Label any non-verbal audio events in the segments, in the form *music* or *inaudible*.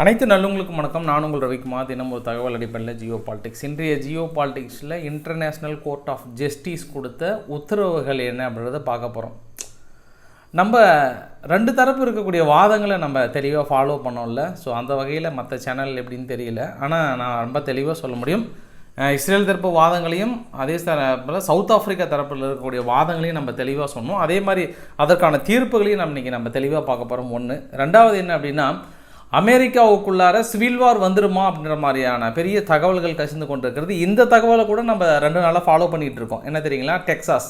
அனைத்து நல்லவங்களுக்கும் வணக்கம். நான் உங்கள் ரவிக்குமார். தினம் ஒரு தகவல் அடிப்படையில் ஜியோ பாலிடிக்ஸ். இன்றைய ஜியோ பாலிடிக்ஸில் இன்டர்நேஷ்னல் கோர்ட் ஆஃப் ஜஸ்டிஸ் கொடுத்த உத்தரவுகள் என்ன அப்படின்றத பார்க்க போகிறோம் நம்ம ரெண்டு தரப்பு இருக்கக்கூடிய வாதங்களை நம்ம தெளிவாக ஃபாலோ பண்ணோம்ல. ஸோ அந்த வகையில் மற்ற சேனல் எப்படின்னு தெரியல. ஆனால் நான் ரொம்ப தெளிவாக சொல்ல முடியும். இஸ்ரேல் தரப்பு வாதங்களையும் அதே தரப்பில் சவுத் ஆஃப்ரிக்கா தரப்பில் இருக்கக்கூடிய வாதங்களையும் நம்ம தெளிவாக சொன்னோம். அதே மாதிரி அதற்கான தீர்ப்புகளையும் நம்ம இன்றைக்கி நம்ம தெளிவாக பார்க்க போகிறோம் ஒன்று ரெண்டாவது என்ன அப்படின்னா அமெரிக்காவுக்குள்ளார சிவில் வார் வந்துருமா அப்படின்ற மாதிரியான பெரிய தகவல்கள் கசிந்து கொண்டிருக்கிறது. இந்த தகவலை கூட நம்ம ரெண்டு நாளாக ஃபாலோ பண்ணிகிட்டு இருக்கோம். என்ன தெரியுங்களா? டெக்சாஸ்.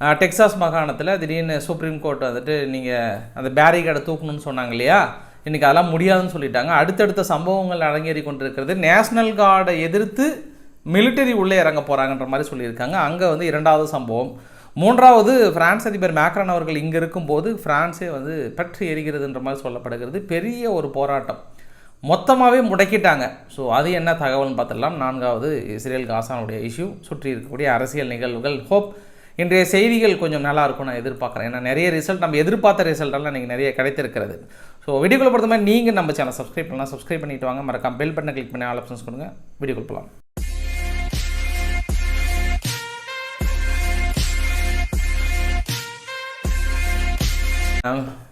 டெக்ஸாஸ் டெக்சாஸ் மாகாணத்தில் திடீர்னு சுப்ரீம் கோர்ட் வந்துட்டு நீங்கள் அந்த பேரிகேடை தூக்கணும்னு சொன்னாங்க இல்லையா? இன்றைக்கி அதெல்லாம் முடியாதுன்னு சொல்லிட்டாங்க. அடுத்தடுத்த சம்பவங்கள் அரங்கேறி கொண்டிருக்கிறது. நேஷ்னல் கார்டை எதிர்த்து மிலிட்டரி உள்ளே இறங்க போகிறாங்கன்ற மாதிரி சொல்லியிருக்காங்க. அங்கே வந்து இரண்டாவது சம்பவம். மூன்றாவது பிரான்ஸ் அதிபர் மேக்ரான் அவர்கள் இங்கே இருக்கும்போது பிரான்ஸே வந்து பற்றி எரிகிறதுன்ற மாதிரி சொல்லப்படுகிறது. பெரிய ஒரு போராட்டம். மொத்தமாகவே முடக்கிட்டாங்க. ஸோ அது என்ன தகவல்னு பார்த்துடலாம். நான்காவது இஸ்ரேல் காசானுடைய இஷ்யூ சுற்றி இருக்கக்கூடிய அரசியல் நிகழ்வுகள். ஹோப் இன்றைய செய்திகள் கொஞ்சம் நல்லா இருக்கும் நான் எதிர்பார்க்குறேன். ஏன்னா நிறைய ரிசல்ட் நம்ம எதிர்பார்த்த ரிசல்ட்டெல்லாம் நீங்கள் நிறைய கிடைத்திருக்கிறது. ஸோ வீடியோக்குள்ள பொறுத்த மாதிரி நீங்கள் நம்ம சேனல் சப்ஸ்கிரைப் பண்ணலாம். சப்ஸ்கிரைப் பண்ணிட்டு வாங்க. மறக்காம பெல் பட்டனை கிளிக் பண்ணி ஆல் ஆப்ஷன்ஸ் கொடுங்க. வீடியோக்குள்ள போகலாம்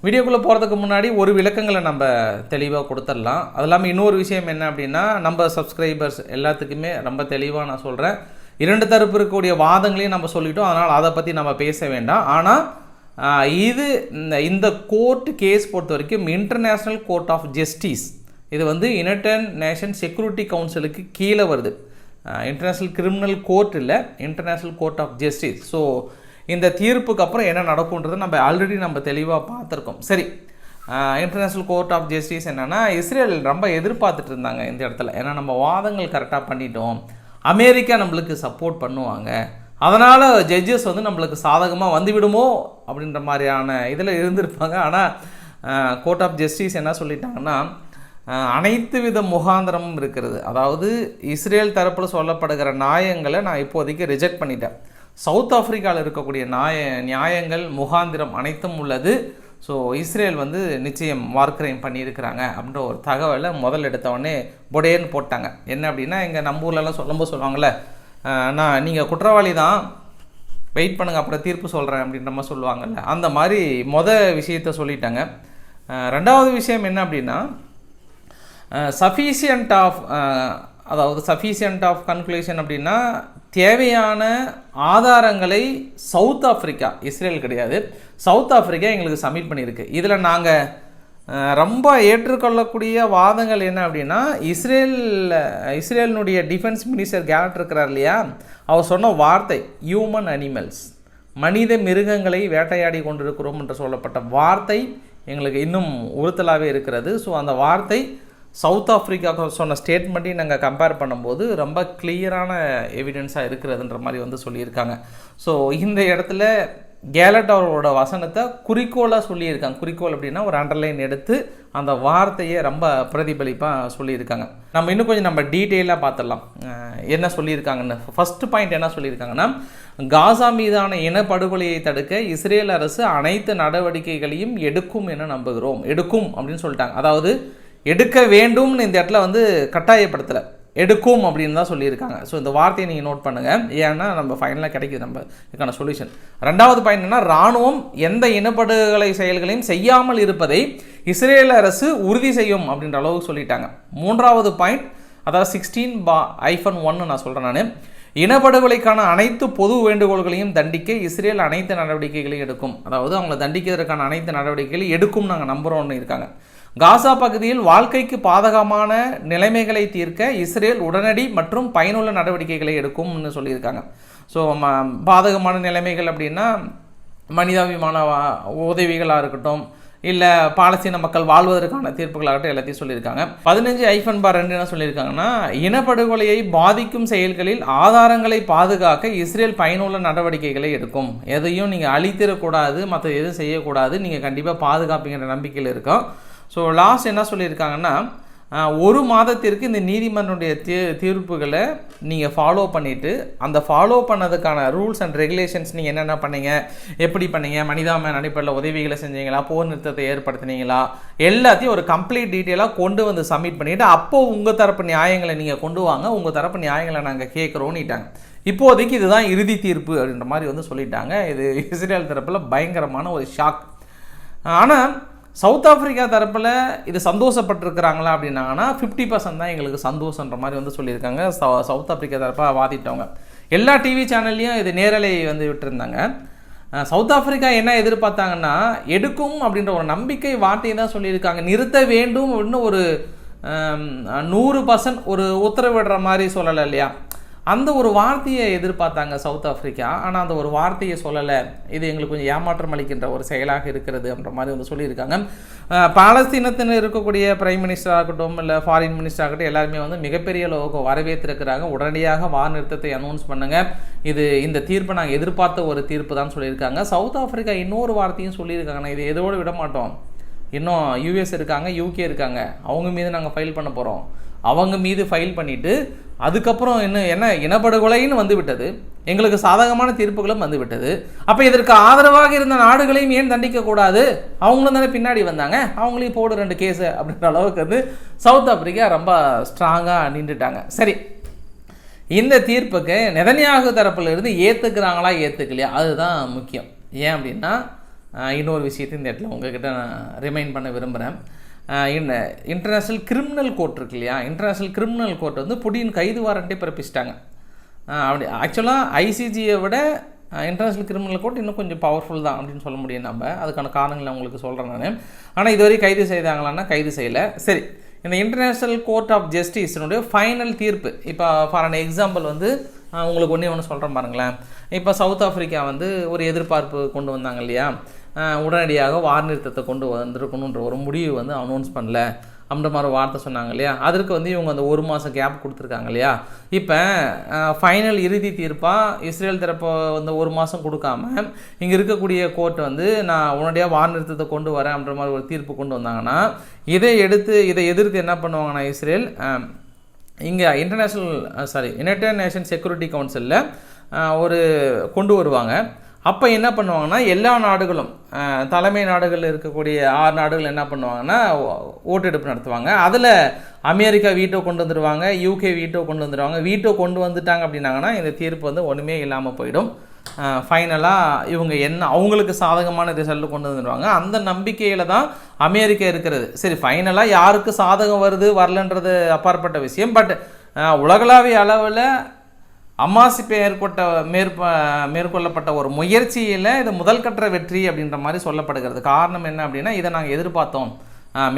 வீடியோக்குள்ளே போகிறதுக்கு முன்னாடி ஒரு விளக்கங்களை நம்ம தெளிவாக கொடுத்துடலாம். அது இல்லாமல் இன்னொரு விஷயம் என்ன அப்படின்னா நம்ம சப்ஸ்கிரைபர்ஸ் எல்லாத்துக்குமே ரொம்ப தெளிவாக நான் சொல்கிறேன் இரண்டு தரப்பு இருக்கக்கூடிய வாதங்களையும் நம்ம சொல்லிட்டோம். அதனால் அதை பற்றி நம்ம பேச வேண்டாம். ஆனால் இது இந்த இந்த கோர்ட் கேஸ் பொறுத்த வரைக்கும் இன்டர்நேஷ்னல் கோர்ட் ஆஃப் ஜஸ்டிஸ் இது வந்து யுனைடட் நேஷன் செக்யூரிட்டி கவுன்சிலுக்கு கீழே வருது. இன்டர்நேஷ்னல் கிரிமினல் கோர்ட் இல்லை international court of justice so இந்த தீர்ப்புக்கு அப்புறம் என்ன நடக்கும்ன்றதை நம்ம ஆல்ரெடி நம்ம தெளிவாக பார்த்துருக்கோம். சரி இன்டர்நேஷ்னல் கோர்ட் ஆஃப் ஜஸ்டிஸ் என்னென்னா இஸ்ரேல் ரொம்ப எதிர்பார்த்துட்டு இருந்தாங்க இந்த இடத்துல. ஏன்னா நம்ம வாதங்கள் கரெக்டாக பண்ணிட்டோம். அமெரிக்கா நம்மளுக்கு சப்போர்ட் பண்ணுவாங்க. அதனால் ஜட்ஜஸ் வந்து நம்மளுக்கு சாதகமாக வந்துவிடுமோ அப்படின்ற மாதிரியான இதில் இருந்திருப்பாங்க. ஆனால் கோர்ட் ஆஃப் ஜஸ்டிஸ் என்ன சொல்லிட்டாங்கன்னா அனைத்து வித முகாந்திரமும் இருக்கிறது. அதாவது இஸ்ரேல் தரப்பில் சொல்லப்படுகிற நியாயங்களை நான் இப்போதைக்கு ரிஜெக்ட் பண்ணிட்டேன். சவுத் ஆஃப்ரிக்காவில் இருக்கக்கூடிய நியாய நியாயங்கள் முகாந்திரம் அனைத்தும் உள்ளது. ஸோ இஸ்ரேல் வந்து நிச்சயம் வார்க்ரைம் பண்ணியிருக்கிறாங்க அப்படின்ற ஒரு தகவலை முதல் எடுத்தவொடனே பொடேன்னு போட்டாங்க. என்ன அப்படின்னா எங்கள் நம்ம ஊர்லலாம் சொல்லும்போது சொல்லுவாங்கள்ல நான் நீங்கள் குற்றவாளி தான். வெயிட் பண்ணுங்கள் அப்புறம் தீர்ப்பு சொல்கிறேன் அப்படின்ற மாதிரி சொல்லுவாங்கல்ல. அந்த மாதிரி மொதல் விஷயத்த சொல்லிட்டாங்க. ரெண்டாவது விஷயம் என்ன அப்படின்னா சஃபிஷியன்ட் ஆஃப் அதாவது சஃபிஷியன்ட் ஆஃப் கன்க்ளூஷன் அப்படின்னா தேவையான ஆதாரங்களை சவுத் ஆஃப்ரிக்கா இஸ்ரேல் கிடையாது. சவுத் ஆஃப்ரிக்கா எங்களுக்கு சப்மிட் பண்ணியிருக்கு. இதில் நாங்கள் ரொம்ப ஏற்றுக்கொள்ளக்கூடிய வாதங்கள் என்ன அப்படின்னா இஸ்ரேல் இஸ்ரேலினுடைய டிஃபென்ஸ் மினிஸ்டர் கேலட் இருக்கிறார் இல்லையா? அவர் சொன்ன வார்த்தை ஹியூமன் அனிமல்ஸ் மனித மிருகங்களை வேட்டையாடி கொண்டிருக்கிறோம் என்று சொல்லப்பட்ட வார்த்தை எங்களுக்கு இன்னும் உறுத்தலாகவே இருக்கிறது. ஸோ அந்த வார்த்தை சவுத் ஆஃப்ரிக்காவுக்கு சொன்ன ஸ்டேட்மெண்ட்டையும் நாங்கள் கம்பேர் பண்ணும்போது ரொம்ப கிளியரான எவிடன்ஸாக இருக்கிறதுன்ற மாதிரி வந்து சொல்லியிருக்காங்க. ஸோ இந்த இடத்துல கேலட் அவரோட வசனத்தை குறிக்கோளாக சொல்லியிருக்காங்க. குறிக்கோள் அப்படின்னா ஒரு அண்டர்லைன் எடுத்து அந்த வார்த்தையை ரொம்ப பிரதிபலிப்பாக சொல்லியிருக்காங்க. நம்ம இன்னும் கொஞ்சம் நம்ம டீட்டெயிலாக பார்த்துடலாம். என்ன சொல்லியிருக்காங்கன்னு. ஃபஸ்ட்டு பாயிண்ட் என்ன சொல்லியிருக்காங்கன்னா காசா மீதான இனப்படுகொலையை தடுக்க இஸ்ரேல் அரசு அனைத்து நடவடிக்கைகளையும் எடுக்கும் என நம்புகிறோம். எடுக்கும் அப்படின்னு சொல்லிட்டாங்க. அதாவது எடுக்க வேண்டும்னு இந்த இடத்துல வந்து கட்டாயப்படுத்தலை. எடுக்கும் அப்படின்னு தான் சொல்லியிருக்காங்க. ஸோ இந்த வார்த்தையை நீங்கள் நோட் பண்ணுங்கள் ஏன்னா நம்ம ஃபைனலாக கிடைக்குது நம்ம இதுக்கான சொல்யூஷன் ரெண்டாவது பாயிண்ட் என்ன ராணுவம் எந்த இனப்படுகொலை செயல்களையும் செய்யாமல் இருப்பதை இஸ்ரேல் அரசு உறுதி செய்யும் அப்படின்ற அளவுக்கு சொல்லிட்டாங்க. மூன்றாவது பாயிண்ட் அதாவது சிக்ஸ்டீன் பா ஐஃபன் ஒன்னு நான் சொல்கிறேன் நான். இனப்படுகொலைக்கான அனைத்து பொது வேண்டுகோள்களையும் தண்டிக்க இஸ்ரேல் அனைத்து நடவடிக்கைகளையும் எடுக்கும். அதாவது அவங்களை தண்டிக்கிறதுக்கான அனைத்து நடவடிக்கைகளையும் எடுக்கும் நாங்கள் நம்புகிறோம்னு இருக்காங்க. காசா பகுதியில் வாழ்க்கைக்கு பாதகமான நிலைமைகளை தீர்க்க இஸ்ரேல் உடனடி மற்றும் பயனுள்ள நடவடிக்கைகளை எடுக்கும்னு சொல்லியிருக்காங்க. ஸோ பாதகமான நிலைமைகள் அப்படின்னா மனிதாபிமான உதவிகளாக இருக்கட்டும் இல்லை பாலஸ்தீன மக்கள் வாழ்வதற்கான தீர்ப்புகளாகட்டும் எல்லாத்தையும் சொல்லியிருக்காங்க. பதினஞ்சு ஐஃபன் பார் ரெண்டு என்ன சொல்லியிருக்காங்கன்னா இனப்படுகொலையை பாதிக்கும் செயல்களில் ஆதாரங்களை பாதுகாக்க இஸ்ரேல் பயனுள்ள நடவடிக்கைகளை எடுக்கும். எதையும் நீங்கள் அழித்திடக்கூடாது மற்ற எதுவும் செய்யக்கூடாது நீங்கள் கண்டிப்பாக பாதுகாப்பீங்கிற நம்பிக்கையில் இருக்கோம். ஸோ லாஸ்ட் என்ன சொல்லியிருக்காங்கன்னா ஒரு மாதத்திற்கு இந்த நீதிமன்றனுடைய தீ தீர்ப்புகளை நீங்கள் ஃபாலோ பண்ணிவிட்டு அந்த ஃபாலோ பண்ணதுக்கான ரூல்ஸ் அண்ட் ரெகுலேஷன்ஸ் நீங்கள் என்னென்ன பண்ணீங்க எப்படி பண்ணீங்க மனிதாமன் அடிப்படையில் உதவிகளை செஞ்சீங்களா போர் நிறுத்தத்தை ஏற்படுத்தினீங்களா எல்லாத்தையும் ஒரு கம்ப்ளீட் டீட்டெயிலாக கொண்டு வந்து சப்மிட் பண்ணிவிட்டு அப்போது உங்கள் தரப்பு நியாயங்களை நீங்கள் கொண்டு வாங்க உங்கள் தரப்பு நியாயங்களை நாங்கள் கேட்குறோன்னுட்டாங்க இப்போதைக்கு இதுதான் இறுதி தீர்ப்பு அப்படின்ற மாதிரி வந்து சொல்லிட்டாங்க. இது இஸ்ரேல் தரப்பில் பயங்கரமான ஒரு ஷாக் ஆனால் சவுத் ஆஃப்ரிக்கா தரப்பில் இது சந்தோஷப்பட்டிருக்கிறாங்களா அப்படின்னாங்கன்னா ஃபிஃப்டி பர்சன்ட் தான் எங்களுக்கு சந்தோஷன்ற மாதிரி வந்து சொல்லியிருக்காங்க. சவு- சவுத் ஆஃப்ரிக்கா தரப்பாக வாதிட்டவங்க. எல்லா டிவி சேனல்லையும் இது நேரலை வந்து விட்டுருந்தாங்க. சவுத் ஆஃப்ரிக்கா என்ன எதிர்பார்த்தாங்கன்னா எடுக்கும் அப்படின்ற ஒரு நம்பிக்கை வார்த்தையை தான் சொல்லியிருக்காங்க. நிறுத்த வேண்டும் அப்படின்னு ஒரு நூறு பர்சன்ட் ஒரு உத்தரவிடுற மாதிரி சொல்லலை இல்லையா? அந்த ஒரு வார்த்தையை எதிர்பார்த்தாங்க சவுத் ஆஃப்ரிக்கா. ஆனால் அந்த ஒரு வார்த்தையை சொல்லலை. இது எங்களுக்கு கொஞ்சம் ஏமாற்றம் அளிக்கின்ற ஒரு செயலாக இருக்கிறது அப்படின்ற மாதிரி வந்து சொல்லியிருக்காங்க. பாலஸ்தீனத்தில் இருக்கக்கூடிய பிரைம் மினிஸ்டராக இருக்கட்டும் இல்லை ஃபாரின் மினிஸ்டர் ஆகட்டும் எல்லாருமே வந்து மிகப்பெரிய அளவுக்கு வரவேற்றிருக்கிறாங்க. உடனடியாக வார் நிறுத்தத்தை அனௌன்ஸ் பண்ணுங்க. இது இந்த தீர்ப்பை நாங்கள் எதிர்பார்த்த ஒரு தீர்ப்பு தான் சொல்லியிருக்காங்க. சவுத் ஆஃப்ரிக்கா இன்னொரு வார்த்தையும் சொல்லியிருக்காங்க. நான் இது எதோடு விட மாட்டோம் இன்னும் யூஎஸ் இருக்காங்க யூகே இருக்காங்க. அவங்க மீது நாங்கள் ஃபைல் பண்ண போகிறோம் அவங்க மீது ஃபைல் பண்ணிவிட்டு அதுக்கப்புறம் இன்னும் என்ன இனப்படுகொலைன்னு வந்துவிட்டது. எங்களுக்கு சாதகமான தீர்ப்புகளும் வந்துவிட்டது. அப்போ இதற்கு ஆதரவாக இருந்த நாடுகளையும் ஏன் தண்டிக்கக்கூடாது அவங்களும் தானே பின்னாடி வந்தாங்க. அவங்களையும் போடு ரெண்டு கேஸு அப்படின்ற அளவுக்கு வந்து சவுத் ஆப்பிரிக்கா ரொம்ப ஸ்ட்ராங்காக நின்றுட்டாங்க. சரி. இந்த தீர்ப்புக்கு நெதன்யாகு தரப்புல இருந்து ஏற்றுக்கிறாங்களா ஏற்றுக்கலையா அதுதான் முக்கியம். ஏன் அப்படின்னா இன்னொரு விஷயத்தையும் இந்த இடத்துல உங்ககிட்ட நான் ரிமைண்ட் பண்ண விரும்புகிறேன் இன்டர்நேஷ்னல் கிரிமினல் கோர்ட் இருக்கு இல்லையா? இன்டர்நேஷ்னல் கிரிமினல் கோர்ட் வந்து புடின் கைது வாரண்ட்டே பிறப்பிச்சிட்டாங்க. அப்படி ஆக்சுவலாக ஐசிஜியை விட இன்டர்நேஷ்னல் கிரிமினல் கோர்ட் இன்னும் கொஞ்சம் பவர்ஃபுல் தான் அப்படின்னு சொல்ல முடியும் நம்ம. அதுக்கான காரணங்களை உங்களுக்கு சொல்கிறேன் நான். ஆனால் இதுவரை கைது செய்தாங்களான்னா கைது செய்யலை. சரி இந்த இன்டர்நேஷ்னல் கோர்ட் ஆஃப் ஜஸ்டிஸினுடைய ஃபைனல் தீர்ப்பு. இப்போ ஃபார் அன் எக்ஸாம்பிள் வந்து உங்களுக்கு ஒன்றே ஒன்று சொல்கிறேன் பாருங்களேன். இப்போ சவுத் ஆஃப்ரிக்கா வந்து ஒரு எதிர்பார்ப்பு கொண்டு வந்தாங்க இல்லையா? உடனடியாக வார் நிறுத்தத்தை கொண்டு வந்திருக்கணுன்ற ஒரு முடிவு வந்து அனௌன்ஸ் பண்ணல. அப்படின்ற மாதிரி வார்த்தை சொன்னாங்க இல்லையா? அதற்கு வந்து இவங்க அந்த ஒரு மாதம் கேப் கொடுத்துருக்காங்க இல்லையா? இப்போ ஃபைனல் இறுதி தீர்ப்பாக இஸ்ரேல் தரப்பை வந்து ஒரு மாதம் கொடுக்காம இங்கே இருக்கக்கூடிய கோர்ட் வந்து நான் உடனடியாக வார் நிறுத்தத்தை கொண்டு வரேன் அப்படின்ற மாதிரி ஒரு தீர்ப்பு கொண்டு வந்தாங்கன்னா இதை எடுத்து இதை எதிர்த்து என்ன பண்ணுவாங்கன்னா இஸ்ரேல்? இங்கே international sorry United Nation security கவுன்சிலில் ஒரு கொண்டு வருவாங்க. அப்போ என்ன பண்ணுவாங்கன்னா எல்லா நாடுகளும் தலைமை நாடுகளில் இருக்கக்கூடிய ஆறு நாடுகள் என்ன பண்ணுவாங்கன்னா ஓ- ஓட்டெடுப்பு நடத்துவாங்க. அதில் அமெரிக்கா வீட்டோ கொண்டு வந்துடுவாங்க யூகே வீட்டோ கொண்டு வந்துடுவாங்க வீட்டோ கொண்டு வந்துட்டாங்க அப்படின்னாங்கன்னா இந்த தீர்ப்பு வந்து ஒன்றுமே இல்லாமல் போயிடும். ஃபைனலாக இவங்க என்ன அவங்களுக்கு சாதகமான ரிசல்ட் கொண்டு வந்துடுவாங்க அந்த நம்பிக்கையில் தான் அமெரிக்கா இருக்கிறது. சரி ஃபைனலாக யாருக்கு சாதகம் வருது வரலன்றது அப்பாற்பட்ட விஷயம். பட் உலகளாவிய அளவில் அம்மாசி மேற்கொண்ட மேற்ப மேற்கொள்ளப்பட்ட ஒரு முயற்சியில் இது முதல் கற்ற வெற்றி அப்படின்ற மாதிரி சொல்லப்படுகிறது. காரணம் என்ன அப்படின்னா இதை நாங்கள் எதிர்பார்த்தோம்.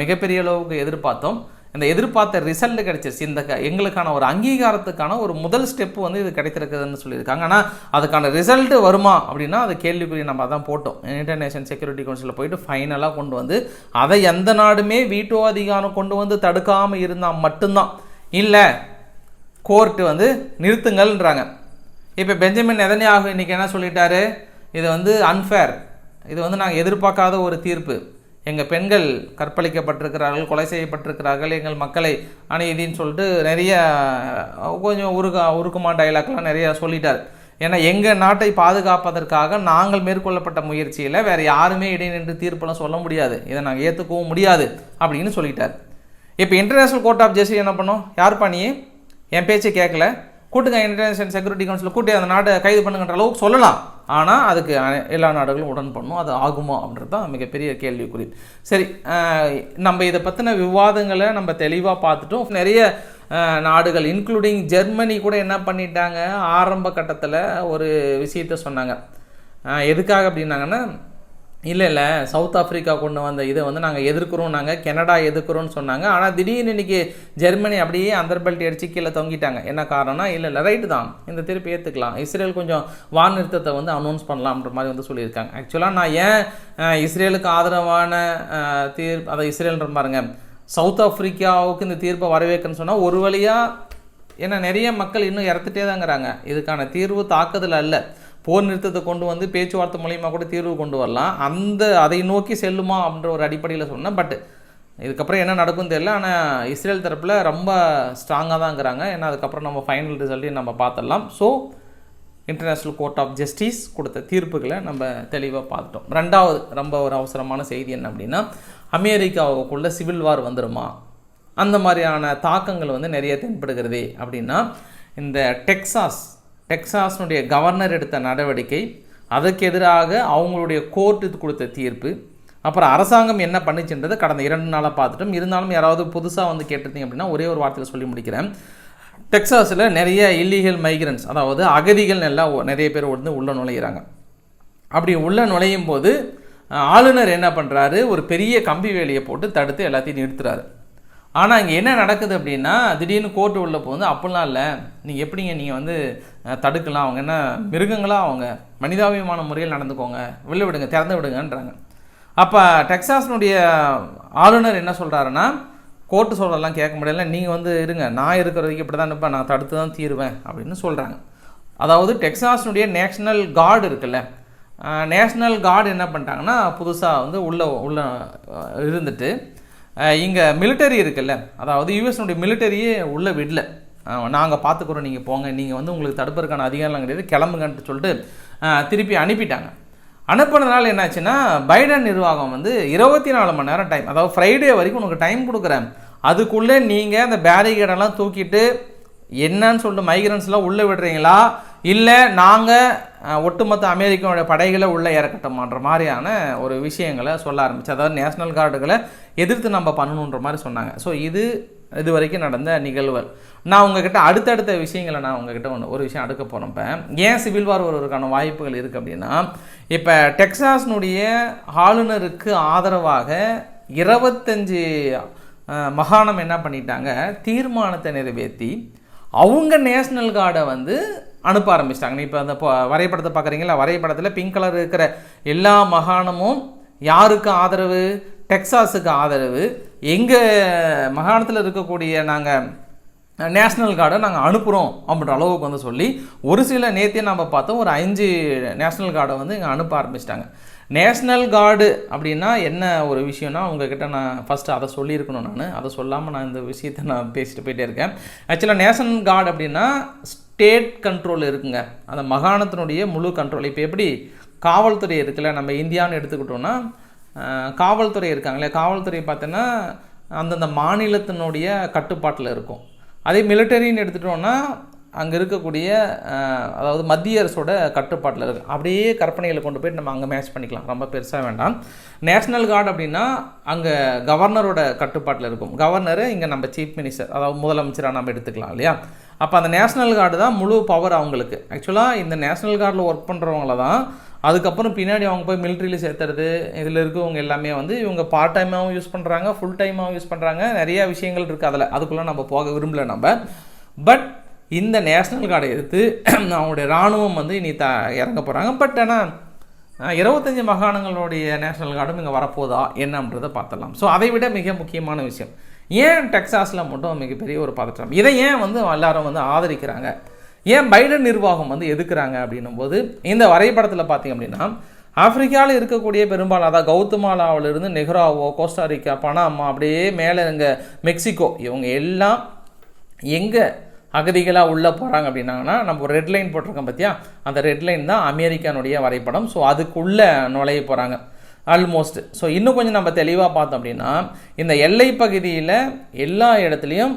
மிகப்பெரிய அளவுக்கு எதிர்பார்த்தோம். இந்த எதிர்பார்த்த ரிசல்ட் கிடைச்சிருச்சு. இந்த எங்களுக்கான ஒரு அங்கீகாரத்துக்கான ஒரு முதல் ஸ்டெப்பு வந்து இது கிடைத்திருக்குதுன்னு சொல்லியிருக்காங்க. ஆனால் அதுக்கான ரிசல்ட் வருமா அப்படின்னா அது கேள்விக்குறி நம்ம அதான் போட்டோம். இன்டர்நேஷனல் செக்யூரிட்டி கவுன்சிலில் போயிட்டு ஃபைனலாக கொண்டு வந்து அதை எந்த நாடுமே வீட்டோ அதிகாரம் கொண்டு வந்து தடுக்காமல் இருந்தால் மட்டும்தான். இல்லை கோர்ட்டு வந்து நிறுத்துங்கள்ன்றாங்க. இப்போ பெஞ்சமின் நெதன்யாகு இன்னைக்கு என்ன சொல்லிட்டாரு? இது வந்து அன்ஃபேர் இது வந்து நாங்கள் எதிர்பார்க்காத ஒரு தீர்ப்பு. எங்கள் பெண்கள் கற்பழிக்கப்பட்டிருக்கிறார்கள் கொலை செய்யப்பட்டிருக்கிறார்கள் எங்கள் மக்களை அநீதின்னு சொல்லிட்டு நிறைய கொஞ்சம் உருகா உருக்குமா டைலாக்லாம் நிறையா சொல்லிட்டார். ஏன்னா எங்கள் நாட்டை பாதுகாப்பதற்காக நாங்கள் மேற்கொள்ளப்பட்ட முயற்சியில் வேறு யாருமே இடைநின்று தீர்ப்பெல்லாம் சொல்ல முடியாது. இதை நாங்கள் ஏற்றுக்கவும் முடியாது அப்படின்னு சொல்லிட்டார். இப்போ இன்டர்நேஷ்னல் கோர்ட் ஆஃப் ஜஸ்டிஸ் என்ன பண்ணோம்? யார் பண்ணி என் பேச்சை கேட்கல. கூட்டுங்க இன்டர்நேஷனல் செக்யூரிட்டி கவுன்சில் கூட்டி அந்த நாட்டை கைது பண்ணுங்கன்ற அளவுக்கு சொல்லலாம். ஆனால் அதுக்கு எல்லா நாடுகளும் உடன் பண்ணும் அது ஆகுமா அப்படின்றது தான் மிகப்பெரிய கேள்விக்குறி. சரி நம்ம இதை பற்றின விவாதங்களை நம்ம தெளிவாக பார்த்துட்டோம். நிறைய நாடுகள் இன்க்ளூடிங் ஜெர்மனி கூட என்ன பண்ணிட்டாங்க? ஆரம்ப கட்டத்தில் ஒரு விஷயத்த சொன்னாங்க. எதுக்காக அப்படின்னாங்கன்னா இல்லை இல்லை. சவுத் ஆஃப்ரிக்கா கொண்டு வந்த இதை வந்து நாங்கள் எதிர்க்கிறோம். நாங்கள் கனடா எதிர்க்கிறோம்னு சொன்னாங்க. ஆனால் திடீர்னு இன்னைக்கு ஜெர்மனி அப்படியே அந்தர்பல்ட்டி அடிச்சு கீழே தொங்கிட்டாங்க. என்ன காரணம்னா இல்லை இல்லை. ரைட்டு தான். இந்த திருப்பி ஏற்றுக்கலாம் இஸ்ரேல் கொஞ்சம் வான் நிறுத்தத்தை வந்து அனௌன்ஸ் பண்ணலாம்ன்ற மாதிரி வந்து சொல்லியிருக்காங்க. ஆக்சுவலாக நான் ஏன் இஸ்ரேலுக்கு ஆதரவான தீர்ப்பு அதை இஸ்ரேல்ன்ற பாருங்க. சவுத் ஆஃப்ரிக்காவுக்கு இந்த தீர்ப்பை வரவேற்கன்னு சொன்னால் ஒரு வழியாக ஏன்னா நிறைய மக்கள் இன்னும் இறத்துட்டே தாங்கிறாங்க இதுக்கான தீர்வு தாக்குதல் அல்ல. போர் நிறுத்தத்தை கொண்டு வந்து பேச்சுவார்த்தை மூலியமாக கூட தீர்வு கொண்டு வரலாம். அந்த அதை நோக்கி செல்லுமா அப்படின்ற ஒரு அடிப்படையில் சொன்னேன். பட் இதுக்கப்புறம் என்ன நடக்கும்னு தெரியல. ஆனால் இஸ்ரேல் தரப்பில் ரொம்ப ஸ்ட்ராங்காக தான் இருக்கிறாங்க. ஏன்னா அதுக்கப்புறம் நம்ம ஃபைனல் ரிசல்ட்டையும் நம்ம பார்த்துடலாம். So international court of justice கொடுத்த தீர்ப்புகளை நம்ம தெளிவாக பார்த்துட்டோம். ரெண்டாவது ரொம்ப ஒரு அவசரமான செய்தி என்ன அப்படின்னா அமெரிக்காவுக்குள்ளே சிவில் வார் வந்துடுமா அந்த மாதிரியான தாக்கங்கள் வந்து நிறைய தென்படுகிறதே. அப்படின்னா இந்த டெக்சாஸ் டெக்சாஸ்னுடைய கவர்னர் எடுத்த நடவடிக்கை அதற்கு எதிராக அவங்களுடைய கோர்ட்டு கொடுத்த தீர்ப்பு. அப்புறம் அரசாங்கம் என்ன பண்ணுச்சுன்றதை கடந்த இரண்டு நாளாக பார்த்துட்டோம். இருந்தாலும் யாராவது புதுசாக வந்து கேட்டிருந்தீங்க அப்படின்னா ஒரே ஒரு வார்த்தையில் சொல்லி முடிக்கிறேன். டெக்சாஸில் நிறைய இல்லீகல் மைக்ரன்ஸ் அதாவது அகதிகள் எல்லாம் நிறைய பேர் வந்து உள்ளே நுழையிறாங்க. அப்படி உள்ளே நுழையும் போது ஆளுநர் என்ன பண்ணுறாரு ஒரு பெரிய கம்பி வேலியை போட்டு தடுத்து எல்லாத்தையும் நிறுத்துறாரு. ஆனால் இங்கே என்ன நடக்குது அப்படின்னா திடீர்னு கோர்ட்டு உள்ளே போகுது அப்படிலாம் இல்லை. நீங்கள் எப்படிங்க? நீங்கள் வந்து தடுக்கலாம். அவங்க என்ன மிருகங்களாக அவங்க மனிதாபிமான முறையில் நடந்துக்கோங்க. வெளில விடுங்க. திறந்து விடுங்கன்றாங்க. அப்போ டெக்ஸாஸ்னுடைய ஆளுநர் என்ன சொல்கிறாருன்னா கோர்ட்டு சொல்கிறதெல்லாம் கேட்க முடியல. நீங்கள் வந்து இருங்க. நான் இருக்கிற வரைக்கும் இப்படி தான் இருப்பேன் நான் தடுத்து தான் தீருவேன். அப்படின்னு சொல்கிறாங்க அதாவது டெக்ஸாஸ்னுடைய நேஷ்னல் கார்டு இருக்குல்ல நேஷ்னல் கார்டு என்ன பண்ணிட்டாங்கன்னா புதுசாக வந்து உள்ள உள்ள இருந்துட்டு இங்கே மிலிட்டரி இருக்குல்ல அதாவது யூஎஸ்னுடைய மிலிட்டரியே உள்ளே விடல. நாங்கள் பார்த்துக்குறோம் நீங்கள் போங்க நீங்கள் வந்து உங்களுக்கு தடுப்பதற்கான அதிகாரம்லாம் கிடையாது கிளம்புங்கன்ட்டு சொல்லிட்டு திருப்பி அனுப்பிட்டாங்க. அனுப்புனதுனால என்னாச்சுன்னா பைடன் நிர்வாகம் வந்து இருபத்தி நாலு மணி நேரம் டைம் அதாவது ஃப்ரைடே வரைக்கும் உனக்கு டைம் கொடுக்குறேன். அதுக்குள்ளே நீங்கள் அந்த பேரிகேடெல்லாம் தூக்கிட்டு என்னன்னு சொல்லிட்டு மைக்ரன்ஸ்லாம் உள்ளே விடுறீங்களா? இல்லை நாங்கள் ஒட்டுமொத்த அமெரிக்காவுடைய படைகளை உள்ளே இறக்கட்டோமான்ற மாதிரியான ஒரு விஷயங்களை சொல்ல ஆரம்பிச்சு அதாவது நேஷனல் கார்டுகளை எதிர்த்து நம்ம பண்ணணுன்ற மாதிரி சொன்னாங்க. ஸோ இது இது வரைக்கும் நடந்த நிகழ்வுகள். நான் உங்ககிட்ட அடுத்தடுத்த விஷயங்களை நான் உங்ககிட்ட ஒன்று ஒரு விஷயம் அடுக்க போகிறப்ப ஏன் சிவில் வார் ஒருவருக்கான வாய்ப்புகள் இருக்குது அப்படின்னா இப்போ டெக்சாஸ்னுடைய ஆளுநருக்கு ஆதரவாக இருபத்தஞ்சி மகாணம் என்ன பண்ணிட்டாங்க தீர்மானத்தை நிறைவேற்றி அவங்க நேஷ்னல் கார்டை வந்து அனுப்ப ஆரம்பிச்சிட்டாங்க. இப்போ அந்த வரைபடத்தை பார்க்குறீங்களா வரைபடத்தில் பிங்க் கலர் இருக்கிற எல்லா மாகாணமும் யாருக்கு ஆதரவு? டெக்ஸாஸுக்கு ஆதரவு. எங்கள் மாகாணத்தில் இருக்கக்கூடிய நாங்கள் நேஷ்னல் கார்டை நாங்கள் அனுப்புகிறோம் அப்படின்ற அளவுக்கு வந்து சொல்லி ஒரு சில நேத்தியே நம்ம பார்த்தோம் ஒரு அஞ்சு நேஷ்னல் கார்டை வந்து இங்கே அனுப்ப ஆரம்பிச்சிட்டாங்க. நேஷ்னல் கார்டு அப்படின்னா என்ன ஒரு விஷயம்னா உங்ககிட்ட நான் ஃபஸ்ட்டு அதை சொல்லியிருக்கணும் நான். அதை சொல்லாமல் நான் இந்த விஷயத்தை நான் பேசிட்டு போயிட்டே இருக்கேன். ஆக்சுவலாக நேஷனல் கார்டு அப்படின்னா ஸ்டேட் கண்ட்ரோல் இருக்குங்க. அந்த மாகாணத்தினுடைய முழு கண்ட்ரோல் இப்போ எப்படி காவல்துறை இருக்குல்ல நம்ம இந்தியான்னு எடுத்துக்கிட்டோன்னா காவல்துறை இருக்காங்களே காவல்துறை பார்த்தோன்னா அந்தந்த மாநிலத்தினுடைய கட்டுப்பாட்டில் இருக்கும். அதே மிலிட்டரின்னு எடுத்துட்டோம்னா அங்கே இருக்கக்கூடிய அதாவது மத்திய அரசோட கட்டுப்பாட்டில் இருக்குது அப்படியே கற்பனைகளை கொண்டு போயிட்டு நம்ம அங்கே மேட்ச் பண்ணிக்கலாம். ரொம்ப பெருசாக வேண்டாம். நேஷ்னல் கார்டு அப்படின்னா அங்கே கவர்னரோட கட்டுப்பாட்டில் இருக்கும். கவர்னரு இங்கே நம்ம சீஃப் மினிஸ்டர் அதாவது முதலமைச்சராக நம்ம எடுத்துக்கலாம் இல்லையா? அப்போ அந்த நேஷ்னல் கார்டு தான் முழு பவர் அவங்களுக்கு. ஆக்சுவலாக இந்த நேஷ்னல் கார்டில் ஒர்க் பண்ணுறவங்கள தான் அதுக்கப்புறம் பின்னாடி அவங்க போய் மிலிட்ரியில் சேர்த்துறது இதில் இருக்கவங்க எல்லாமே வந்து இவங்க பார்ட் டைமாகவும் யூஸ் பண்ணுறாங்க ஃபுல் டைமாகவும் யூஸ் பண்ணுறாங்க நிறையா விஷயங்கள் இருக்குது அதில். அதுக்குள்ளே நம்ம போக விரும்பல நம்ம. பட் இந்த நேஷ்னல் கார்டை எடுத்து *clears throat* அவங்களுடைய இராணுவம் வந்து இனி த இறங்க போகிறாங்க பட் ஆனால் இருபத்தஞ்சி மாகாணங்களுடைய நேஷ்னல் கார்டும் இங்கே வரப்போதா என்னன்றதை பார்த்தலாம் ஸோ அதை விட மிக முக்கியமான விஷயம். ஏன் டெக்ஸாஸில் மட்டும் மிகப்பெரிய ஒரு பதற்றம்? இதை ஏன் வந்து எல்லாரும் வந்து ஆதரிக்கிறாங்க? ஏன் பைடன் நிர்வாகம் வந்து எதுக்குறாங்க அப்படின்னும் போது இந்த வரைபடத்தில் பார்த்தீங்க அப்படின்னா ஆப்பிரிக்காவில் இருக்கக்கூடிய பெரும்பாலும் அதாவது கௌதமாலாவிலிருந்து நெஹ்ராவோ கோஸ்டாரிக்கா பனாமா அப்படியே மேலே இங்கே மெக்சிகோ இவங்க எல்லாம் எங்கே அகதிகளாக உள்ளே போகிறாங்க அப்படின்னாங்கன்னா நம்ம ஒரு ரெட் லைன் போட்டிருக்கோம் பார்த்தியா அந்த ரெட் லைன் தான் அமெரிக்கானுடைய வரைபடம். ஸோ அதுக்குள்ளே நுழைய போகிறாங்க ஆல்மோஸ்ட் ஸோ இன்னும் கொஞ்சம் நம்ம தெளிவாக பார்த்தோம் அப்படின்னா இந்த எல்லை பகுதியில் எல்லா இடத்துலையும்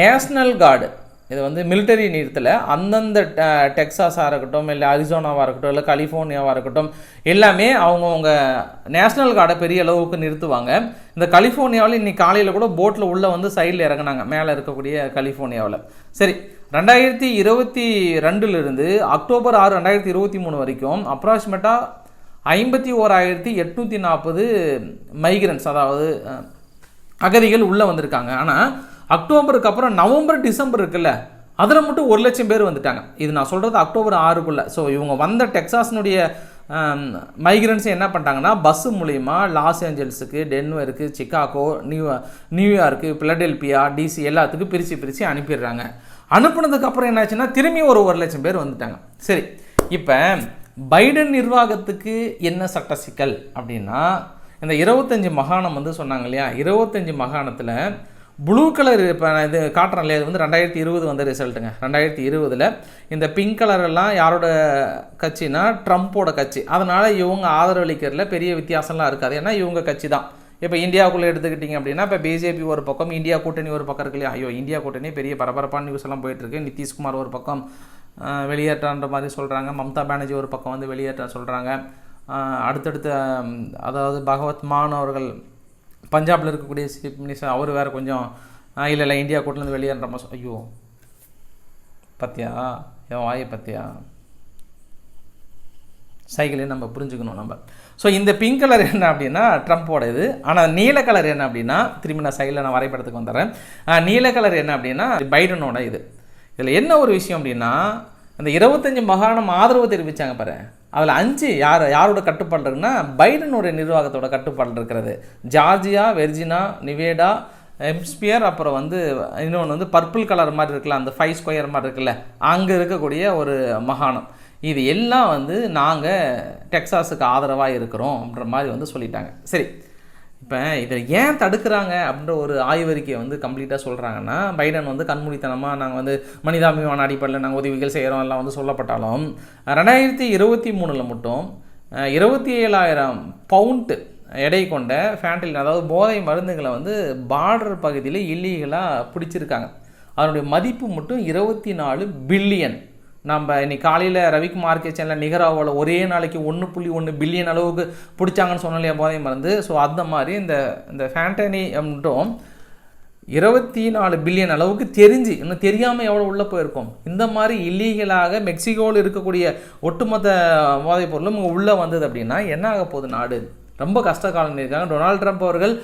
நேஷ்னல் கார்டு இது வந்து மிலிட்டரி நிறுத்தில் அந்தந்த டெக்ஸாஸாக டெக்சாஸாக இருக்கட்டும் இல்லை அரிசோனாவாக இருக்கட்டும் இல்லை கலிஃபோர்னியாவாக இருக்கட்டும் எல்லாமே அவங்கவுங்க நேஷ்னல் கார்டை பெரிய அளவுக்கு நிறுத்துவாங்க. இந்த கலிஃபோர்னியாவில் இன்றைக்கி காலையில் கூட போட்டில் உள்ளே வந்து சைடில் இறங்குனாங்க. மேலே இருக்கக்கூடிய கலிஃபோர்னியாவில். சரி ரெண்டாயிரத்தி இருபத்தி ரெண்டுலேருந்து அக்டோபர் ஆறு ரெண்டாயிரத்தி இருபத்தி மூணு வரைக்கும் அப்ராக்சிமேட்டாக ஐம்பத்தி ஓராயிரத்தி எட்நூற்றி நாற்பது மைக்ரன்ஸ் அதாவது அகதிகள் உள்ளே வந்திருக்காங்க. ஆனால் அக்டோபருக்கு அப்புறம் நவம்பர் டிசம்பர் இருக்குல்ல அதில் மட்டும் ஒரு லட்சம் பேர் வந்துட்டாங்க. இது நான் சொல்கிறது அக்டோபர் ஆறுக்குள்ளே. ஸோ இவங்க வந்த டெக்ஸாஸினுடைய மைக்ரன்ஸ் என்ன பண்ணிட்டாங்கன்னா பஸ்ஸு மூலிமா லாஸ் ஏஞ்சல்ஸுக்கு டென்வருக்கு சிக்காகோ நியூ நியூயார்க்கு பிலடெல்பியா டிசி எல்லாத்துக்கும் பிரித்து பிரித்து அனுப்பிடுறாங்க. அனுப்புனதுக்கப்புறம் என்னாச்சுன்னா திரும்பி ஒரு ஒரு லட்சம் பேர் வந்துட்டாங்க. சரி இப்போ பைடன் நிர்வாகத்துக்கு என்ன சட்ட சிக்கல் அப்படின்னா இந்த இருபத்தஞ்சி மகாணம் வந்து சொன்னாங்க இல்லையா? இருபத்தஞ்சி மகாணத்தில் ப்ளூ கலர் இப்போ இது காட்டுறேன் இல்லையா? இது வந்து ரெண்டாயிரத்தி இருபது வந்த ரிசல்ட்டுங்க ரெண்டாயிரத்தி இருபதில் இந்த பிங்க் கலரெல்லாம் யாரோட கட்சினா ட்ரம்ப்போட கட்சி. அதனால் இவங்க ஆதரவளிக்கிறதுல பெரிய வித்தியாசம்லாம் இருக்காது. ஏன்னா இவங்க கட்சி தான். இப்போ இந்தியாவுக்குள்ளே எடுத்துக்கிட்டிங்க அப்படின்னா இப்போ பிஜேபி ஒரு பக்கம் இந்தியா கூட்டணி ஒரு பக்கம் இருக்கு இல்லையா? ஐயோ இந்தியா கூட்டணி பெரிய பரபரப்பான நியூஸ் எல்லாம் போயிட்டுருக்கு நிதிஷ்குமார் ஒரு பக்கம் வெளியேற்றான்ற மாதிரி சொல்கிறாங்க மம்தா பானர்ஜி ஒரு பக்கம் வந்து வெளியேற்ற சொல்கிறாங்க அடுத்தடுத்த அதாவது பகவத் மான் அவர்கள் பஞ்சாபில் இருக்கக்கூடிய சீஃப் மினிஸ்டர் அவர் வேறு கொஞ்சம் இல்லை இல்லை இந்தியா கூட்டிலேருந்து வெளியேற மாதிரி ஐயோ. பத்தியா? என் வாயை பத்தியா? சைக்கிளையும் நம்ம புரிஞ்சுக்கணும் நம்ம. ஸோ இந்த பிங்க் கலர் என்ன அப்படின்னா ட்ரம்ப்போட இது. ஆனால் நீல கலர் என்ன அப்படின்னா திரும்பி நான் சைடில் நான் வரைபடத்துக்கு வந்துடுறேன். நீல கலர் என்ன அப்படின்னா பைடனோட இது. இதில் என்ன ஒரு விஷயம் அப்படின்னா அந்த இருபத்தஞ்சு மகாணம் ஆதரவு தெரிவித்தாங்க பாரு. அதில் அஞ்சு யார் யாரோட கட்டுப்பாடு இருக்குன்னா பைடனுடைய நிர்வாகத்தோட கட்டுப்பாடு இருக்கிறது. ஜார்ஜியா வெர்ஜினா நிவேடா எம்ஸ்பியர் அப்புறம் வந்து இன்னொன்று வந்து பர்பிள் கலர் மாதிரி இருக்குல்ல அந்த ஃபைவ் ஸ்கொயர் மாதிரி இருக்குல்ல அங்கே இருக்கக்கூடிய ஒரு மகாணம். இது எல்லாம் வந்து நாங்கள் டெக்ஸாஸுக்கு ஆதரவாக இருக்கிறோம் அப்படின்ற மாதிரி வந்து சொல்லிட்டாங்க. சரி இப்போ இதை ஏன் தடுக்கிறாங்க அப்படின்ற ஒரு ஆய்வறிக்கையை வந்து கம்ப்ளீட்டாக சொல்கிறாங்கன்னா பைடன் வந்து கண்மூடித்தனமாக நாங்கள் வந்து மனிதாபிமான அடிப்படையில் நாங்கள் உதவிகள் செய்கிறோம் எல்லாம் வந்து சொல்லப்பட்டாலும் ரெண்டாயிரத்தி இருபத்தி மூணில் மட்டும் இருபத்தி ஏழாயிரம் பவுண்டு எடை கொண்ட ஃபேண்டில் அதாவது போதை மருந்துகளை வந்து பார்டர் பகுதியில் இல்லீகலாக பிடிச்சிருக்காங்க. அதனுடைய மதிப்பு மட்டும் இருபத்தி நாலு பில்லியன். நம்ம இன்னைக்கு காலையில் ரவிக்குமார் கிச்சனில் நிகராவில் ஒரே நாளைக்கு ஒன்று புள்ளி ஒன்று பில்லியன் அளவுக்கு பிடிச்சாங்கன்னு சொன்னாலே போதை மருந்து ஸோ அந்த மாதிரி இந்த இந்த ஃபேண்டனி மட்டும் இருபத்தி நாலு பில்லியன் அளவுக்கு தெரிஞ்சு இன்னும் தெரியாமல் எவ்வளோ உள்ளே போயிருக்கோம். இந்த மாதிரி இல்லீகலாக மெக்சிகோவில் இருக்கக்கூடிய ஒட்டுமொத்த போதைப் பொருளும் உள்ளே வந்தது அப்படின்னா என்ன ஆக போகுது நாடு? ரொம்ப கஷ்ட காலம் இருக்காங்க. டொனால்ட் ட்ரம்ப் அவர்கள்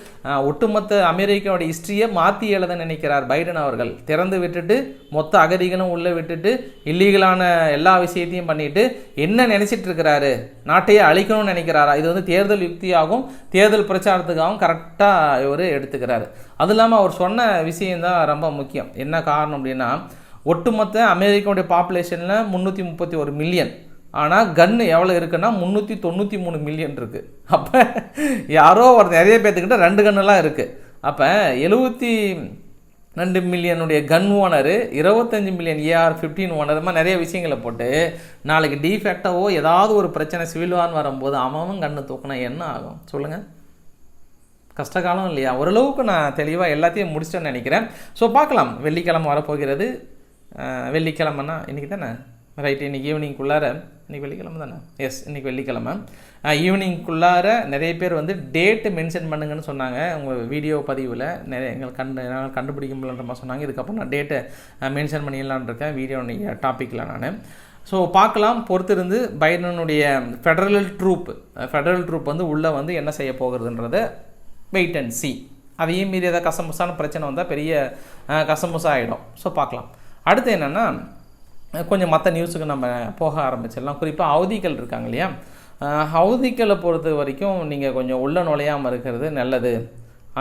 ஒட்டுமொத்த அமெரிக்காவோட ஹிஸ்ட்ரியை மாற்றி எழுத நினைக்கிறார் பைடன் அவர்கள். திறந்து விட்டுட்டு மொத்த அகதிகளும் உள்ளே விட்டுட்டு இல்லீகலான எல்லா விஷயத்தையும் பண்ணிட்டு என்ன நினச்சிட்டு இருக்கிறாரு? நாட்டையே அழிக்கணும்னு நினைக்கிறாரா? இது வந்து தேர்தல் யுக்தியாகவும் தேர்தல் பிரச்சாரத்துக்காகவும் கரெக்டாக இவர் எடுத்துக்கிறாரு. அது இல்லாமல் அவர் சொன்ன விஷயந்தான் ரொம்ப முக்கியம். என்ன காரணம் அப்படின்னா ஒட்டுமொத்த அமெரிக்காவுடைய பாப்புலேஷனில் முந்நூற்றி முப்பத்தி ஒரு மில்லியன் ஆனால் கன்று எவ்வளோ இருக்குன்னா முந்நூற்றி தொண்ணூற்றி மூணு மில்லியன் இருக்குது அப்போ யாரோ ஒரு நிறைய பேர்த்துக்கிட்ட ரெண்டு கன்னுலாம் இருக்குது அப்போ எழுபத்தி ரெண்டு மில்லியனுடைய கன் ஓனரு இருபத்தஞ்சி மில்லியன் ஏஆர் ஃபிஃப்டீன் ஓனர் மாதிரி நிறைய விஷயங்களை போட்டு நாளைக்கு டிஃபேக்டாவோ ஏதாவது ஒரு பிரச்சனை சிவில்வான்னு வரும்போது அவனும் கண்ணு தூக்குனா என்ன ஆகும்? சொல்லுங்கள் கஷ்டகாலம் இல்லையா? ஓரளவுக்கு நான் தெளிவாக எல்லாத்தையும் முடிச்சிட்டேன்னு நினைக்கிறேன். ஸோ பார்க்கலாம். வெள்ளிக்கிழமை வரப்போகிறது. வெள்ளிக்கிழமைனா இன்றைக்கி தானே ரைட் இன்னைக்கு ஈவினிங்குள்ளார இன்னைக்கு வெள்ளிக்கிழமை தானே? எஸ் இன்னைக்கு வெள்ளிக்கிழமை. ஈவினிங்குள்ளார நிறைய பேர் வந்து டேட்டு மென்ஷன் பண்ணுங்கன்னு சொன்னாங்க. உங்கள் வீடியோ பதிவில் நிறைய எங்களுக்கு கண்டு என்னால் கண்டுபிடிக்க முடியலன்ற மாதிரி சொன்னாங்க. இதுக்கப்புறம் நான் டேட்டை மென்ஷன் பண்ணிடலான் இருக்கேன். வீடியோ டாப்பிக்கில் நான். ஸோ பார்க்கலாம். பொறுத்திருந்து பைடனுடைய ஃபெடரல் ட்ரூப் ஃபெடரல் ட்ரூப் வந்து உள்ளே வந்து என்ன செய்ய போகிறதுன்றத வெயிட் அண்ட் சி அதையும் மீறி ஏதாவது கசமுசான பிரச்சனை வந்தால் பெரிய அஹ், கசமுசா ஆகிடும் ஸோ பார்க்கலாம். அடுத்து என்னென்னா கொஞ்சம் மற்ற நியூஸுக்கு நம்ம போக ஆரம்பிச்சிடலாம். குறிப்பாக ஹவுதிகள் இருக்காங்க இல்லையா? ஹவுதிக்களை பொறுத்த வரைக்கும் நீங்கள் கொஞ்சம் உள்ள நுழையாமல் இருக்கிறது நல்லது.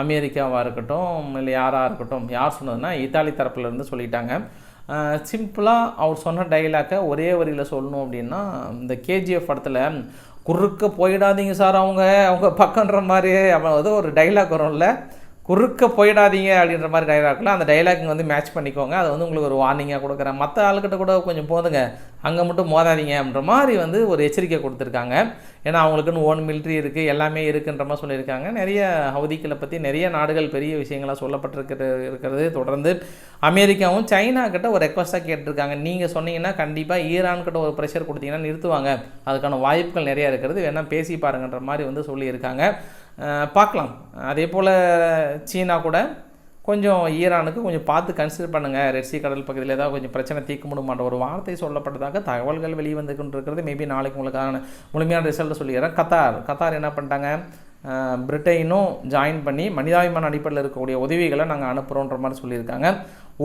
அமெரிக்காவாக இருக்கட்டும் இல்லை யாராக இருக்கட்டும் யார் சொன்னதுன்னா இத்தாலி தரப்புலேருந்து சொல்லிட்டாங்க. சிம்பிளாக அவர் சொன்ன டைலாக்கை ஒரே வரியில் சொல்லணும் அப்படின்னா இந்த கேஜிஎஃப் படத்தில் குறுக்க போயிடாதீங்க சார் அவங்க அவங்க பக்கன்ற மாதிரி அவன் ஏதோ ஒரு டைலாக் வரும்ல. குறுக்க போயிடாதீங்க அப்படின்ற மாதிரி டைலாக்ல அந்த டைலாக் வந்து மேட்ச் பண்ணிக்கோங்க. அதை வந்து உங்களுக்கு ஒரு வார்னிங்காக கொடுக்குறேன். மற்ற ஆளுக்கிட்ட கூட கொஞ்சம் போதுங்க. அங்கே மட்டும் மோதாதீங்க அப்படின்ற மாதிரி வந்து ஒரு எச்சரிக்கை கொடுத்துருக்காங்க. ஏன்னா அவங்களுக்குன்னு ஓன் மிலிட்ரி இருக்குது எல்லாமே இருக்குன்ற மாதிரி சொல்லியிருக்காங்க. நிறைய ஹவுதிகளை பற்றி நிறைய நாடுகள் பெரிய விஷயங்களாக சொல்லப்பட்டிருக்கிறது இருக்கிறது தொடர்ந்து அமெரிக்காவும் சைனா கிட்ட ஒரு ரெக்வஸ்ட்டாக கேட்டிருக்காங்க. நீங்கள் சொன்னீங்கன்னா கண்டிப்பாக ஈரான் கிட்ட ஒரு ப்ரெஷர் கொடுத்தீங்கன்னா நிறுத்துவாங்க. அதுக்கான வாய்ப்புகள் நிறையா இருக்கிறது. வேணால் பேசி பாருங்கன்ற மாதிரி வந்து சொல்லியிருக்காங்க. பார்க்கலாம். அதே போல் சீனா கூட கொஞ்சம் ஈரானுக்கு கொஞ்சம் பார்த்து கன்சிடர் பண்ணுங்கள் ரெட்சி கடல் பகுதியில் ஏதாவது கொஞ்சம் பிரச்சனை தீர்க்க முடியுமான்ற ஒரு வார்த்தை சொல்லப்பட்டதாக தகவல்கள் வெளிவந்து கொண்டிருக்கிறது மேபி நாளைக்கு உங்களுக்கான முழுமையான ரிசல்ட்டை சொல்லிடுறேன். கத்தார். கத்தார் என்ன பண்ணிட்டாங்க? பிரிட்டைனும் பிரிட்டனும் ஜாயின் பண்ணி மனிதாபிமான அடிப்படையில் இருக்கக்கூடிய உதவிகளை நாங்கள் அனுப்புகிறோன்ற மாதிரி சொல்லியிருக்காங்க.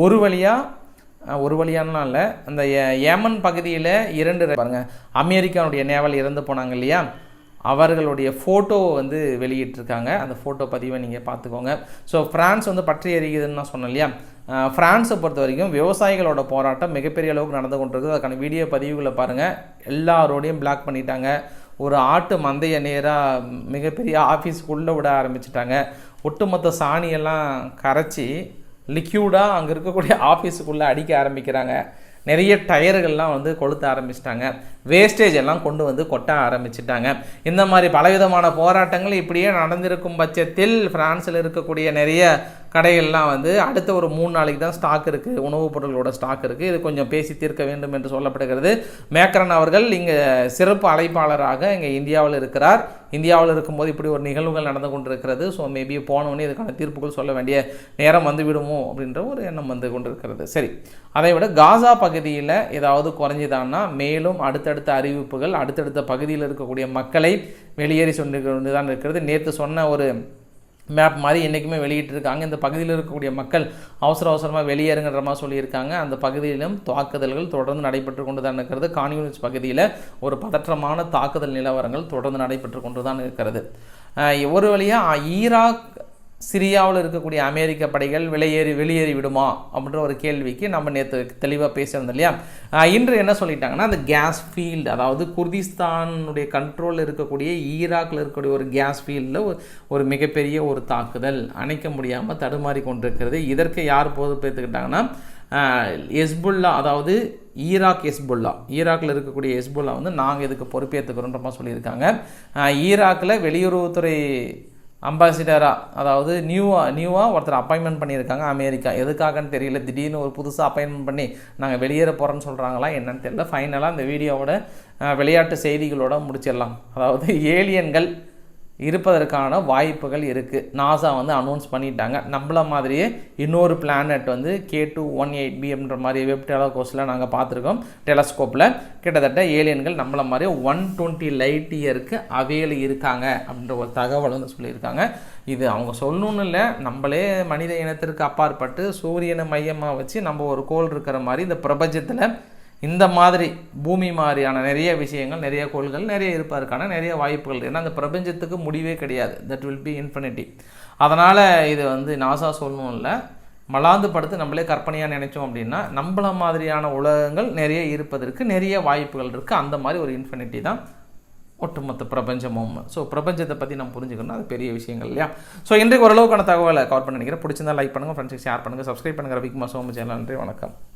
ஒரு வழியாக ஒரு வழியானலாம் இல்லை. அந்த ஏமன் பகுதியில் இரண்டு பாருங்கள் அமெரிக்காவுடைய நேவல் இறந்து போனாங்க இல்லையா? அவர்களுடைய ஃபோட்டோவை வந்து வெளியிட்டிருக்காங்க. அந்த ஃபோட்டோ பதிவை நீங்கள் பார்த்துக்கோங்க. ஸோ ஃப்ரான்ஸ் வந்து பற்றி எறிகிதுன்னு நான் சொன்னேன் இல்லையா? ஃப்ரான்ஸை பொறுத்த வரைக்கும் விவசாயிகளோட போராட்டம் மிகப்பெரிய அளவுக்கு நடந்து கொண்டிருக்கு அதுக்கான வீடியோ பதிவுகளை பாருங்கள் எல்லாரோடையும் பிளாக் பண்ணிட்டாங்க. ஒரு ஆட்டு மந்தைய நேராக மிகப்பெரிய ஆஃபீஸுக்குள்ளே விட ஆரம்பிச்சிட்டாங்க. ஒட்டுமொத்த சாணியெல்லாம் கரைச்சி லிக்யூடாக அங்கே இருக்கக்கூடிய ஆஃபீஸுக்குள்ளே அடிக்க ஆரம்பிக்கிறாங்க. நிறைய டயர்கள்லாம் வந்து கொளுத்த ஆரம்பிச்சிட்டாங்க. வேஸ்டேஜ் எல்லாம் கொண்டு வந்து கொட்ட ஆரம்பிச்சிட்டாங்க. இந்த மாதிரி பலவிதமான போராட்டங்கள் இப்படியே நடந்திருக்கும் பட்சத்தில் பிரான்ஸில் இருக்கக்கூடிய நிறைய கடைகள்லாம் வந்து அடுத்த ஒரு மூணு நாளைக்கு தான் ஸ்டாக் இருக்குது உணவுப் பொருள்களோட ஸ்டாக் இருக்குது இது கொஞ்சம் பேசி தீர்க்க வேண்டும் என்று சொல்லப்படுகிறது. மேக்கரன் அவர்கள் இங்கே சிறப்பு அழைப்பாளராக இங்கே இந்தியாவில் இருக்கிறார். இந்தியாவில் இருக்கும்போது இப்படி ஒரு நிகழ்வுகள் நடந்து கொண்டிருக்கிறது. ஸோ மேபி போனவொடனே இதுக்கான தீர்ப்புகள் சொல்ல வேண்டிய நேரம் வந்து விடுமோ அப்படின்ற ஒரு எண்ணம் வந்து கொண்டிருக்கிறது. சரி. அதை விட காசா பகுதியில் ஏதாவது குறைஞ்சிதான்னா மேலும் அடுத்த அடுத்தடுத்த அறிவிப்புகள் அடுத்தடுத்த பகுதியில் இருக்கக்கூடிய மக்களை வெளியேறி சொன்னு கொண்டு தான் இருக்கிறது. நேற்று சொன்ன ஒரு மேப் மாதிரி என்றைக்குமே வெளியிட்டிருக்காங்க இந்த பகுதியில் இருக்கக்கூடிய மக்கள் அவசர அவசரமாக வெளியேறுங்கிற மாதிரி சொல்லியிருக்காங்க. அந்த பகுதியிலும் தாக்குதல்கள் தொடர்ந்து நடைபெற்று கொண்டு தான் இருக்கிறது கான்யூனிஸ் பகுதியில் ஒரு பதற்றமான தாக்குதல் நிலவரங்கள் தொடர்ந்து நடைபெற்று கொண்டு தான் இருக்கிறது ஒரு வழியாக ஈராக் சிரியாவில் இருக்கக்கூடிய அமெரிக்க படைகள் வெளியேறி வெளியேறி விடுமா அப்படின்ற ஒரு கேள்விக்கு நம்ம நேற்று தெளிவாக பேசியிருந்தோம் இல்லையா? இன்று என்ன சொல்லிட்டாங்கன்னா அந்த கேஸ் ஃபீல்டு அதாவது குர்திஸ்தானுடைய கண்ட்ரோலில் இருக்கக்கூடிய ஈராக்கில் இருக்கக்கூடிய ஒரு கேஸ் ஃபீல்டில் ஒரு மிகப்பெரிய ஒரு தாக்குதல் அணைக்க முடியாமல் தடுமாறி கொண்டிருக்கிறது. இதற்கு யார் பொறுப்பேற்றுக்கிட்டாங்கன்னா எஸ்புல்லா அதாவது ஈராக் எஸ்புல்லா ஈராக்கில் இருக்கக்கூடிய எஸ்புல்லா வந்து நாங்கள் இதுக்கு பொறுப்பேற்றுக்கிறோன்ற சொல்லியிருக்காங்க. ஈராக்கில் வெளியுறவுத்துறை அம்பாசிடராக அதாவது நியூவாக நியூவாக ஒருத்தர் அப்பாயின்மெண்ட் பண்ணியிருக்காங்க அமெரிக்கா. எதுக்காகன்னு தெரியல. திடீர்னு ஒரு புதுசாக அப்பாயின்மெண்ட் பண்ணி நாங்கள் வெளியேற போகிறோன்னு சொல்கிறாங்களா என்னன்னு தெரியல. ஃபைனலாக அந்த வீடியோவோட விளையாட்டு செய்திகளோட முடிச்சிடலாம். அதாவது ஏலியன்கள் இருப்பதற்கான வாய்ப்புகள் இருக்குது நாசா வந்து அனௌன்ஸ் பண்ணிட்டாங்க. நம்மள மாதிரியே இன்னொரு பிளானட் வந்து கே டூ ஒன் எயிட் பிஎம்ன்ற மாதிரி வெப் டெலகோஸில் நாங்கள் பார்த்துருக்கோம். டெலஸ்கோப்பில் கிட்டத்தட்ட ஏலியன்கள் நம்மள மாதிரி ஒன் டுவெண்ட்டி லைட் இயருக்கு அவையில் இருக்காங்க அப்படின்ற ஒரு தகவல் வந்து சொல்லியிருக்காங்க. இது அவங்க சொல்லணும்னு இல்லை. நம்மளே மனித இனத்திற்கு அப்பாற்பட்டு சூரியனை மையமாக வச்சு நம்ம ஒரு கோல் இருக்கிற மாதிரி இந்த பிரபஞ்சத்தில் இந்த மாதிரி பூமி மாதிரியான நிறைய விஷயங்கள் நிறைய கோள்கள் நிறைய இருப்பதற்கான நிறைய வாய்ப்புகள் ஏன்னா அந்த பிரபஞ்சத்துக்கு முடிவே கிடையாது. தட் வில் பி இன்ஃபினிட்டி அதனால் இது வந்து நாசா சொல்லணும் இல்லை. மலாந்து படுத்து நம்மளே கற்பனையாக நினைச்சோம் அப்படின்னா நம்மள மாதிரியான உலகங்கள் நிறைய இருப்பதற்கு நிறைய வாய்ப்புகள் இருக்குது அந்த மாதிரி ஒரு இன்ஃபினிட்டி தான் ஒட்டுமொத்த பிரபஞ்சமும். ஸோ பிரபஞ்சத்தை பற்றி நம்ம புரிஞ்சுக்கணும் அது பெரிய விஷயங்கள் இல்லையா? ஸோ இன்றைக்கு ஓரளவுக்கான தகவலை கவர் பண்ணி நினைக்கிறேன். பிடிச்சிருந்தா லைக் பண்ணுங்கள் ஃப்ரெண்ட்ஸுக்கு ஷேர் பண்ணுங்கள் சப்ஸ்கிரைப் பண்ணுங்கள் ரவிக்குமார் சோம சேனல். நன்றி வணக்கம்.